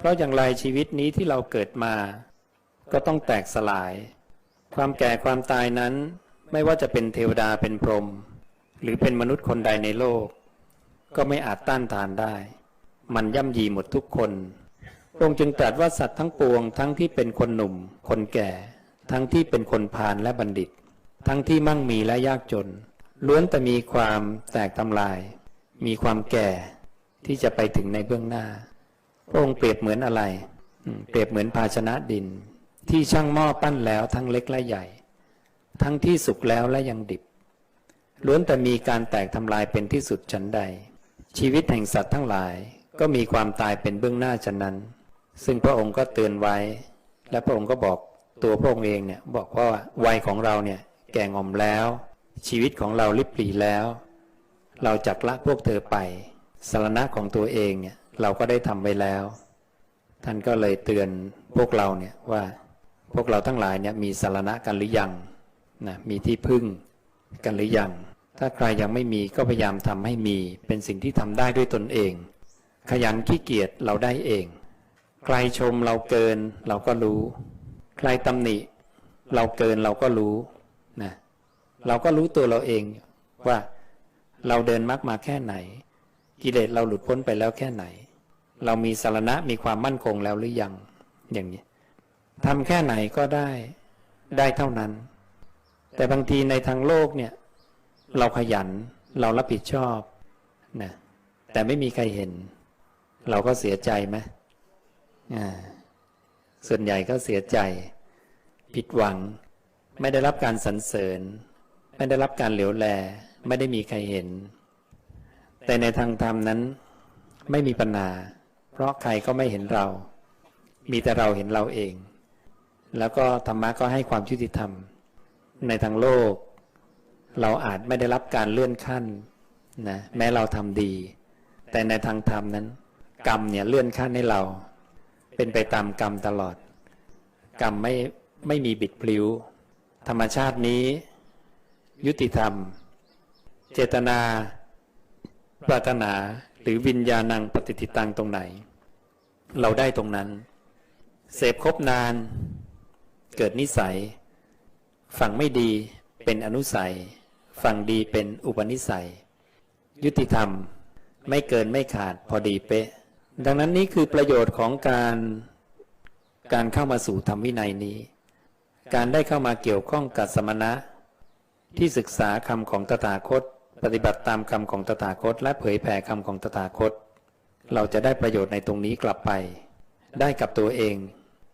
เพราะอย่างไรชีวิตนี้ที่เราเกิดมา ก็ต้องแตกสลาย ความแก่ความตายนั้น ไม่ว่าจะเป็นเทวดาเป็นพรหมหรือเป็นมนุษย์คนใดในโลก ก็ไม่อาจต้านทานได้ มันย่ำยีหมดทุกคนพระองค์จึงตรัสว่าสัตว์ทั้งปวง ทั้งที่เป็นคนหนุ่ม คนแก่ ทั้งที่เป็นคนพาลและบัณฑิต ทั้งที่มั่งมีและยากจน ล้วนแต่มีความแตกทำลาย มีความแก่ที่จะไปถึงในเบื้องหน้า พระองค์เปรียบเหมือนอะไร เปรียบเหมือนภาชนะดิน ที่ช่างหม้อปั้นแล้วทั้งเล็กและใหญ่ ทั้งที่สุกแล้วและยังดิบ ล้วนแต่มีการแตกทำลายเป็นที่สุดฉันใด ชีวิตแห่งสัตว์ทั้งหลายก็มีความตายเป็นเบื้องหน้าฉะนั้น ซึ่งพระองค์ก็เตือนไว้ และพระองค์ก็บอกตัวพระองค์เองเนี่ยบอกว่าวัยของเราเนี่ยแก่งอมแล้ว ชีวิตของเราลิบหลีแล้ว เราจักละพวกเธอไปสารณะของตัวเองเนี่ย เราก็ได้ทำไว้แล้ว ท่านก็เลยเตือนพวกเราเนี่ยว่าพวกเราทั้งหลายเนี่ยมีสารณะกันหรือยังนะมีที่พึ่งกันหรือยัง ถ้าใครยังไม่มีก็พยายามทำให้มี เป็นสิ่งที่ทำได้ด้วยตนเอง ขยันขี้เกียจเราได้เอง ใครชมเราเกินเราก็รู้ ใครตำหนิ เราเกินเราก็รู้นะเราก็รู้ตัวเราเองว่าเราเดินมรรคมาแค่ไหน กิเลสเราหลุดพ้นไปแล้วแค่ไหน เรามีสารณะมีความมั่นคงแล้วหรือยัง อย่างนี้ทำแค่ไหนก็ได้ได้เท่านั้น แต่บางทีในทางโลกเนี่ย เราขยันเรารับผิดชอบนะแต่ไม่มีใครเห็น เราก็เสียใจไหมอ่าส่วนใหญ่ก็เสียใจ ผิดหวัง ไม่ได้รับการสรรเสริญ ไม่ได้รับการเหลียวแล ไม่ได้มีใครเห็น แต่ในทางธรรมนั้น ไม่มีปัญหา ราะใครก็ไม่เห็นเรา มีแต่เราเห็นเราเอง แล้วก็ธรรมะก็ให้ความยุติธรรม ในทางโลก เราอาจไม่ได้รับการเลื่อนขั้นนะแม้เราทำดี แต่ในทางธรรมนั้น กรรมเนี่ยเลื่อนขั้นให้เรา เป็นไปตามกรรมตลอด กรรมไม่ไม่มีบิดพลิ้ว ธรรมชาตินี้ ยุติธรรม เจตนา ปรารถนาหรือวิญญาณังปฏิทิตังตรงไหน เราได้ตรงนั้น เสพครบนาน เกิดนิสัย ฝั่งไม่ดีเป็นอนุสัย ฝั่งดีเป็นอุปนิสัย ยุติธรรมไม่เกินไม่ขาดพอดีเป๊ะ ดังนั้นนี่คือประโยชน์ของการการเข้ามาสู่ธรรมวินัยนี้ การได้เข้ามาเกี่ยวข้องกับสมณะ ที่ศึกษาคำของตถาคต ปฏิบัติตามคำของตถาคต และเผยแผ่คำของตถาคต เราจะได้ประโยชน์ในตรงนี้กลับไป ได้กับตัวเอง